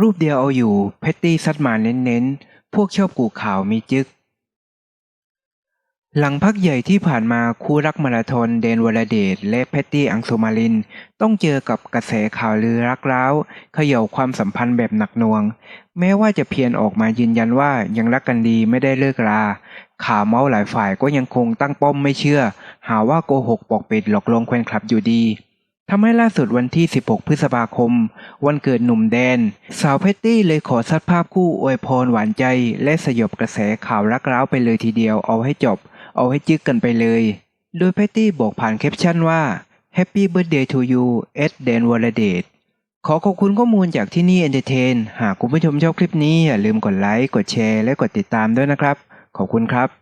รูปเดียวเอาอยู่แพตตี้ซัดมาเน้นๆ พวกชอบกูข่าวมีจึก หลังพักใหญ่ที่ผ่านมาคู่รักมาราธอนเดนวรเดชและแพตตี้อังสุมาลิน ต้องเจอกับกระแสข่าวลือรักร้าวเขย่าความสัมพันธ์แบบหนักหน่วง แม้ว่าจะเพียรออกมายืนยันว่ายังรักกันดีไม่ได้เลิกรา ข่าวเมาส์หลายฝ่ายก็ยังคงตั้งป้อมไม่เชื่อ หาว่าโกหกปกปิดหลอกลวงแฟนคลับอยู่ดี ทำให้ล่าสุดวันที่ 16 พฤษภาคม วันเกิดหนุ่มแดน สาวแพตตี้เลยขอซัดภาพคู่อวยพรหวานใจ และสยบกระแสข่าวรักร้าวไปเลยทีเดียวเอาให้จบ เอาให้จึกกันไปเลย โดยแพตตี้บอกผ่านแคปชั่นว่า Happy Birthday to you เอสแดนวรเดชขอขอบคุณข้อมูลจากที่นี่เอนเตอร์เทนหากคุณผู้ชมชอบคลิปนี้อย่าลืมกดไลค์ กดแชร์ และกดติดตามด้วยนะครับ ขอบคุณครับ